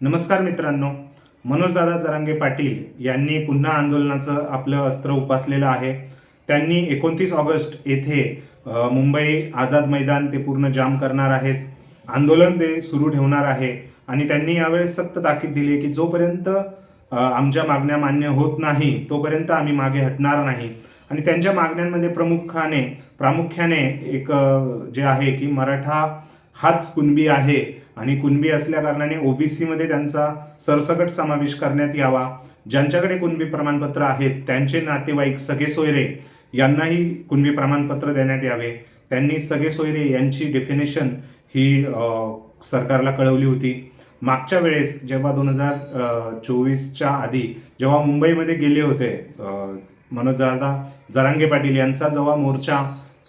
नमस्कार मित्रांनो मनोजदादा जरांगे पाटील यांनी पुन्हा आंदोलनाचं आपलं अस्त्र उपासलेलं आहे. त्यांनी एकोणतीस ऑगस्ट येथे मुंबई आझाद मैदान ते पूर्ण जाम करणार आहेत. आंदोलन ते सुरू ठेवणार आहे. आणि त्यांनी यावेळेस सक्त ताकीद दिली आहे की जोपर्यंत आमच्या मागण्या मान्य होत नाही तोपर्यंत आम्ही मागे हटणार नाही. आणि त्यांच्या मागण्यांमध्ये प्रमुखाने प्रामुख्याने एक जे आहे की मराठा हाच कुणबी आहे आणि कुणबी असल्या कारणाने ओबीसी मध्ये त्यांचा सरसकट समावेश करण्यात यावा. ज्यांच्याकडे कुणबी प्रमाणपत्र आहेत त्यांचे नातेवाईक सगळे सोयरे यांनाही कुणबी प्रमाणपत्र देण्यात यावे. त्यांनी सगळे सोयरे यांची डेफिनेशन ही सरकारला कळवली होती. मागच्या वेळेस जेव्हा दोन हजार चोवीसच्या आधी जेव्हा मुंबईमध्ये गेले होते अ, मनोजदादा जरांगे पाटील यांचा जेव्हा मोर्चा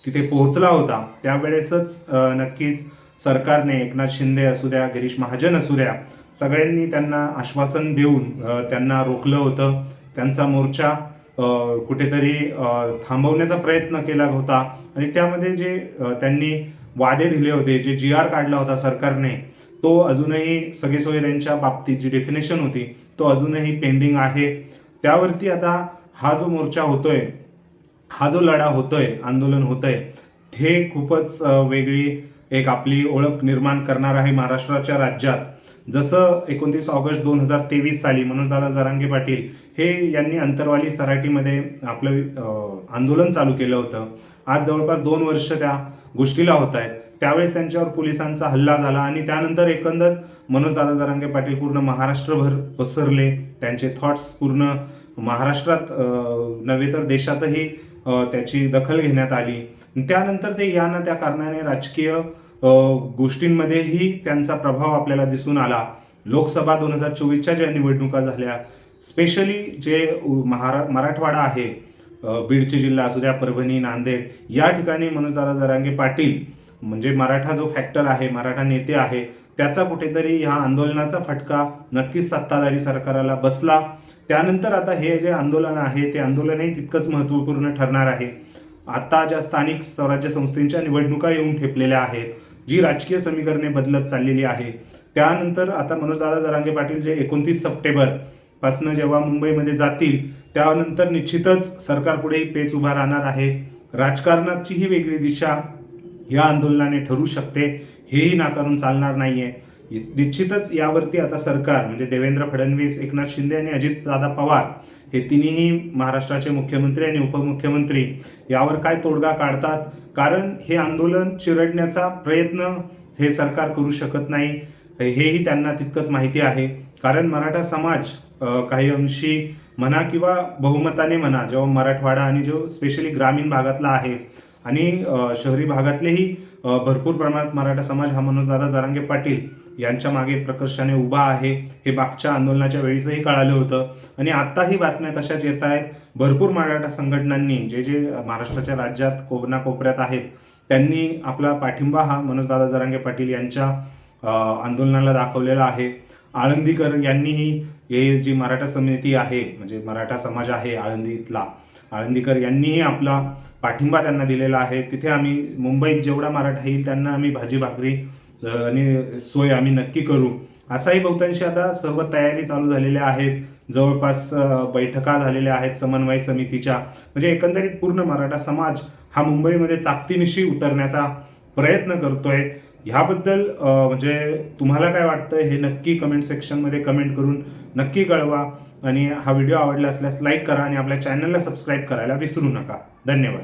तिथे पोहोचला होता त्यावेळेसच नक्कीच सरकारने एकनाथ शिंदे असू द्या गिरीश महाजन असू द्या सगळ्यांनी त्यांना आश्वासन देऊन त्यांना रोखलं होतं. त्यांचा मोर्चा कुठेतरी थांबवण्याचा प्रयत्न केला होता. आणि त्यामध्ये जे त्यांनी वादे दिले होते जे जी आर काढला होता सरकारने तो अजूनही सगळे सोयऱ्यांच्या बाबतीत जी डेफिनेशन होती तो अजूनही पेंडिंग आहे. त्यावरती आता हा जो मोर्चा होतोय हा जो लढा होतोय आंदोलन होतंय हे खूपच वेगळी एक आपली ओळख निर्माण करणार आहे महाराष्ट्राच्या राज्यात. जसं एकोणतीस ऑगस्ट दोन हजार तेवीस साली मनोजदादा जरांगे पाटील हे यांनी अंतरवाली सराटीमध्ये आपलं आंदोलन चालू केलं होतं. आज जवळपास दोन वर्ष त्या गोष्टीला होत आहेत. त्यावेळेस त्यांच्यावर पोलिसांचा हल्ला झाला आणि त्यानंतर एकंदर मनोजदादा जरांगे पाटील पूर्ण महाराष्ट्रभर पसरले. त्यांचे थॉट्स पूर्ण महाराष्ट्रात नव्हे तर देशातही त्याची दखल घेण्यात आली. त्यानंतर ते या ना त्या कारणाने राजकीय गोष्टींमध्येही त्यांचा प्रभाव आपल्याला दिसून आला. लोकसभा दोन हजार चोवीसच्या ज्या निवडणुका झाल्या स्पेशली जे महारा मराठवाडा आहे बीडचे जिल्हा असू द्या परभणी नांदेड या ठिकाणी मनोजदादा जरांगे पाटील म्हणजे मराठा जो फॅक्टर आहे मराठा नेते आहे त्याचा कुठेतरी ह्या आंदोलनाचा फटका नक्कीच सत्ताधारी सरकाराला बसला. त्यानंतर आता हे जे आंदोलन आहे ते आंदोलनही तितकंच महत्त्वपूर्ण ठरणार आहे. आता ज्या स्थानिक स्वराज्य संस्थेच्या निवडणुका येऊन ठेपलेल्या आहेत जी राजकीय समीकरणे बदलत चाललेली आहे. त्यानंतर आता मनोजदादा जरांगे पाटील जे एकोणतीस सप्टेंबर पासनं जेव्हा मुंबईमध्ये जातील त्यानंतर निश्चितच सरकारपुढेही पेच उभा राहणार आहे. राजकारणाची ही वेगळी दिशा या आंदोलनाने ठरू शकते हेही नाकारून चालणार नाहीये. निश्चितच यावरती आता सरकार म्हणजे देवेंद्र फडणवीस एकनाथ शिंदे आणि अजितदादा पवार हे तिन्ही महाराष्ट्राचे मुख्यमंत्री आणि उपमुख्यमंत्री यावर काय तोडगा काढतात? कारण हे आंदोलन चिरडण्याचा प्रयत्न हे सरकार करू शकत नाही. हेही त्यांना तितकंच माहिती आहे. कारण मराठा समाज काही अंशी म्हणा किंवा बहुमताने म्हणा जेव्हा मराठवाडा आणि जो स्पेशली ग्रामीण भागातला आहे आणि शहरी भागातलेही भरपूर प्रमाणात मराठा समाज हा मनोजदादा जारांगे पाटील यांच्या मागे प्रकर्षाने उभा आहे हे मागच्या आंदोलनाच्या वेळीचंही कळालं होतं. आणि आत्ताही बातम्या तशाच येत आहेत. भरपूर मराठा संघटनांनी जे जे महाराष्ट्राच्या राज्यात कोपऱ्यात आहेत त्यांनी आपला पाठिंबा हा मनोजदादा जरांगे पाटील यांच्या आंदोलनाला दाखवलेला आहे. आळंदीकर यांनीही हे जी मराठा समिती आहे म्हणजे मराठा समाज आहे आळंदीतला आळंदीकर यांनीही आपला पाठिंबा त्यांना दिलेला आहे. तिथे आम्ही मुंबईत जेवढा मराठा येईल त्यांना आम्ही भाजी भाकरी आणि सोय आम्ही नक्की करू. असाही बहुतांशी आता सर्व तयारी चालू झालेल्या आहेत. जवळपास बैठका झालेल्या आहेत समन्वय समितीच्या. म्हणजे एकंदरीत पूर्ण मराठा समाज हा मुंबईमध्ये ताकदीनिशी उतरण्याचा प्रयत्न करतोय. ह्याबद्दल म्हणजे तुम्हाला काय वाटतं हे नक्की कमेंट सेक्शनमध्ये कमेंट करून नक्की कळवा. आणि हा व्हिडिओ आवडला असल्यास लाईक करा आणि आपल्या चॅनलला सबस्क्राईब करायला विसरू नका. धन्यवाद.